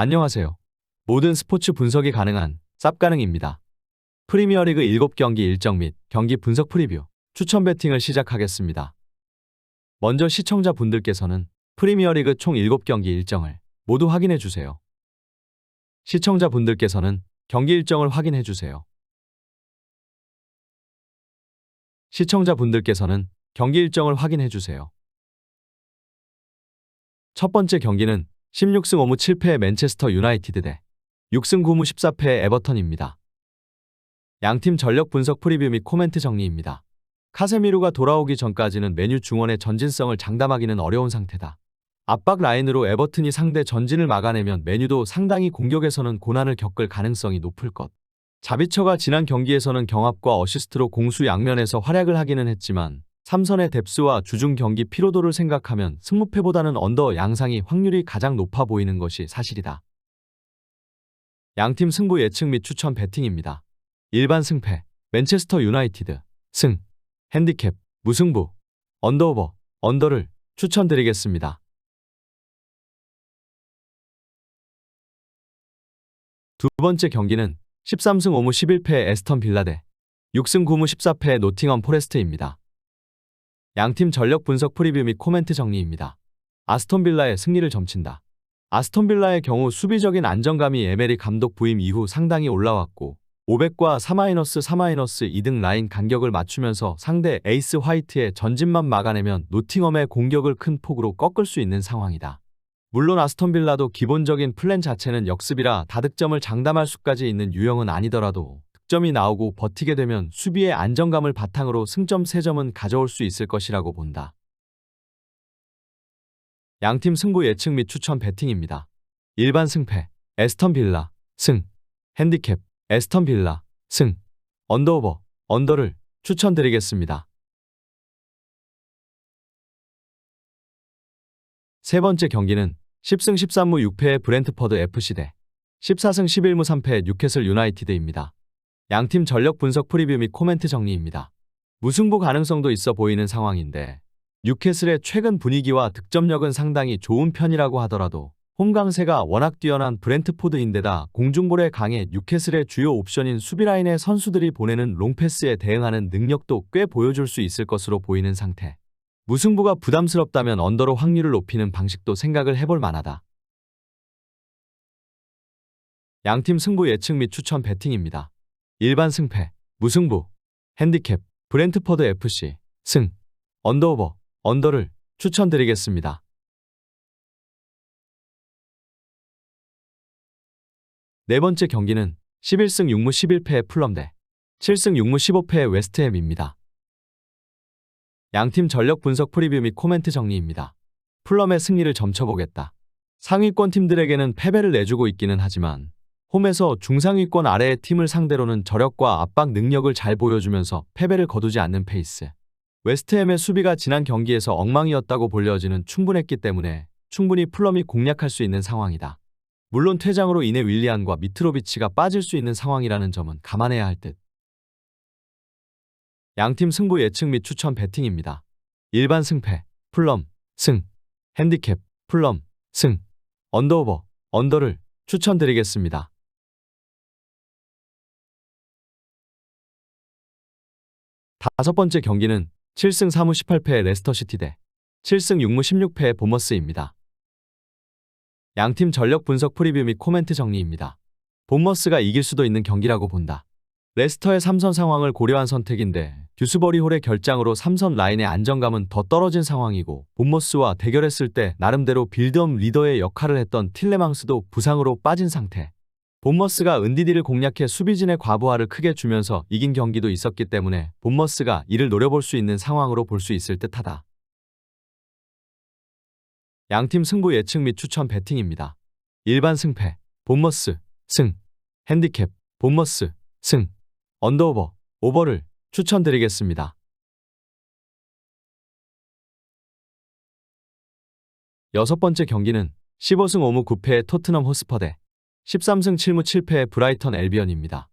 안녕하세요. 모든 스포츠 분석이 가능한 쌉가능입니다. 프리미어리그 7경기 일정 및 경기 분석 프리뷰, 추천 배팅을 시작하겠습니다. 먼저 시청자분들께서는 프리미어리그 총 7경기 일정을 모두 확인해 주세요. 시청자분들께서는 경기 일정을 확인해 주세요. 시청자분들께서는 경기 일정을 확인해 주세요. 첫 번째 경기는 16승 5무 7패의 맨체스터 유나이티드 대 6승 9무 14패의 에버턴입니다. 양팀 전력 분석 프리뷰 및 코멘트 정리입니다. 카세미루가 돌아오기 전까지는 메뉴 중원의 전진성을 장담하기는 어려운 상태다. 압박 라인으로 에버튼이 상대 전진을 막아내면 메뉴도 상당히 공격에서는 고난을 겪을 가능성이 높을 것. 자비처가 지난 경기에서는 경합과 어시스트로 공수 양면에서 활약을 하기는 했지만 삼선의 뎁스와 주중 경기 피로도를 생각하면 승무패보다는 언더 양상이 확률이 가장 높아 보이는 것이 사실이다. 양팀 승부 예측 및 추천 배팅입니다. 일반 승패, 맨체스터 유나이티드, 승, 핸디캡, 무승부, 언더오버, 언더를 추천드리겠습니다. 두 번째 경기는 13승 5무 11패의 에스턴 빌라 대 6승 9무 14패의 노팅엄 포레스트입니다. 양팀 전력 분석 프리뷰 및 코멘트 정리입니다. 아스톤 빌라의 승리를 점친다. 아스톤 빌라의 경우 수비적인 안정감이 에메리 감독 부임 이후 상당히 올라왔고 500과 4-4-4-2등 라인 간격을 맞추면서 상대 에이스 화이트의 전진만 막아내면 노팅엄의 공격을 큰 폭으로 꺾을 수 있는 상황이다. 물론 아스톤 빌라도 기본적인 플랜 자체는 역습이라 다득점을 장담할 수까지 있는 유형은 아니더라도 득점이 나오고 버티게 되면 수비의 안정감을 바탕으로 승점 3점은 가져올 수 있을 것이라고 본다. 양팀 승부 예측 및 추천 배팅입니다. 일반 승패, 에스턴 빌라, 승, 핸디캡, 에스턴 빌라, 승, 언더오버, 언더를 추천드리겠습니다. 세 번째 경기는 10승 13무 6패의 브렌트퍼드 FC 대 14승 11무 3패의 뉴캐슬 유나이티드입니다. 양팀 전력 분석 프리뷰 및 코멘트 정리입니다. 무승부 가능성도 있어 보이는 상황인데 뉴캐슬의 최근 분위기와 득점력은 상당히 좋은 편이라고 하더라도 홈 강세가 워낙 뛰어난 브렌트포드인데다 공중볼에 강해 뉴캐슬의 주요 옵션인 수비라인의 선수들이 보내는 롱패스에 대응하는 능력도 꽤 보여줄 수 있을 것으로 보이는 상태. 무승부가 부담스럽다면 언더로 확률을 높이는 방식도 생각을 해볼 만하다. 양팀 승부 예측 및 추천 배팅입니다. 일반 승패, 무승부, 핸디캡, 브렌트퍼드 FC, 승, 언더오버, 언더를 추천드리겠습니다. 네 번째 경기는 11승 6무 11패의 플럼 대 7승 6무 15패의 웨스트햄입니다. 양팀 전력 분석 프리뷰 및 코멘트 정리입니다. 플럼의 승리를 점쳐보겠다. 상위권 팀들에게는 패배를 내주고 있기는 하지만 홈에서 중상위권 아래의 팀을 상대로는 저력과 압박 능력을 잘 보여주면서 패배를 거두지 않는 페이스. 웨스트햄의 수비가 지난 경기에서 엉망이었다고 볼 여지는 충분했기 때문에 충분히 플럼이 공략할 수 있는 상황이다. 물론 퇴장으로 인해 윌리안과 미트로비치가 빠질 수 있는 상황이라는 점은 감안해야 할 듯. 양팀 승부 예측 및 추천 배팅입니다. 일반 승패, 플럼, 승, 핸디캡, 플럼, 승, 언더오버, 언더를 추천드리겠습니다. 다섯 번째 경기는 7승 4무 18패의 레스터시티 대 7승 6무 16패의 보머스입니다. 양팀 전력 분석 프리뷰 및 코멘트 정리입니다. 본머스가 이길 수도 있는 경기라고 본다. 레스터의 3선 상황을 고려한 선택인데 듀스버리 홀의 결장으로 3선 라인의 안정감은 더 떨어진 상황이고 본머스와 대결했을 때 나름대로 빌드업 리더의 역할을 했던 틸레망스도 부상으로 빠진 상태. 본머스가 은디디를 공략해 수비진의 과부하를 크게 주면서 이긴 경기도 있었기 때문에 본머스가 이를 노려볼 수 있는 상황으로 볼 수 있을 듯하다. 양팀 승부 예측 및 추천 배팅입니다. 일반 승패, 본머스, 승, 핸디캡, 본머스, 승, 언더오버, 오버를 추천드리겠습니다. 여섯 번째 경기는 15승 5무 9패의 토트넘 호스퍼 대 13승 7무 7패의 브라이턴 엘비언입니다.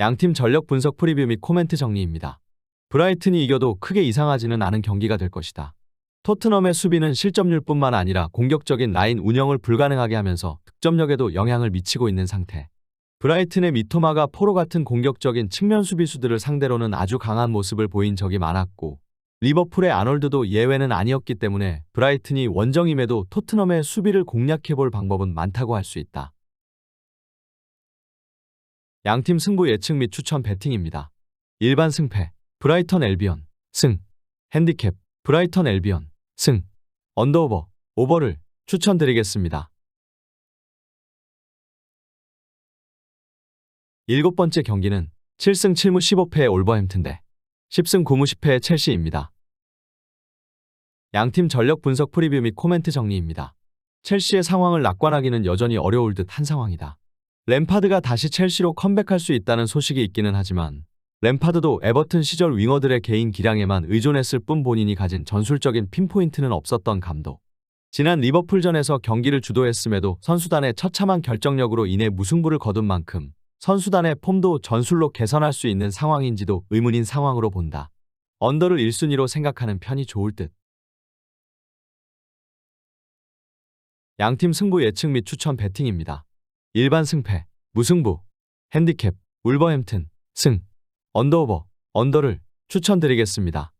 양팀 전력 분석 프리뷰 및 코멘트 정리입니다. 브라이튼이 이겨도 크게 이상하지는 않은 경기가 될 것이다. 토트넘의 수비는 실점률뿐만 아니라 공격적인 라인 운영을 불가능하게 하면서 득점력에도 영향을 미치고 있는 상태. 브라이튼의 미토마가 포로 같은 공격적인 측면 수비수들을 상대로는 아주 강한 모습을 보인 적이 많았고 리버풀의 아놀드도 예외는 아니었기 때문에 브라이튼이 원정임에도 토트넘의 수비를 공략해볼 방법은 많다고 할 수 있다. 양팀 승부 예측 및 추천 배팅입니다. 일반 승패 브라이턴 엘비언 승 핸디캡 브라이턴 엘비언 승 언더오버 오버를 추천드리겠습니다. 일곱 번째 경기는 7승 7무 15패의 올버햄튼 대 10승 9무 10패의 첼시입니다. 양팀 전력 분석 프리뷰 및 코멘트 정리입니다. 첼시의 상황을 낙관하기는 여전히 어려울 듯 한 상황이다. 램파드가 다시 첼시로 컴백할 수 있다는 소식이 있기는 하지만 램파드도 에버튼 시절 윙어들의 개인 기량에만 의존했을 뿐 본인이 가진 전술적인 핀포인트는 없었던 감독. 지난 리버풀전에서 경기를 주도했음에도 선수단의 처참한 결정력으로 인해 무승부를 거둔 만큼 선수단의 폼도 전술로 개선할 수 있는 상황인지도 의문인 상황으로 본다. 언더를 1순위로 생각하는 편이 좋을 듯. 양팀 승부 예측 및 추천 배팅입니다. 일반 승패, 무승부, 핸디캡, 울버햄튼, 승, 언더오버, 언더를 추천드리겠습니다.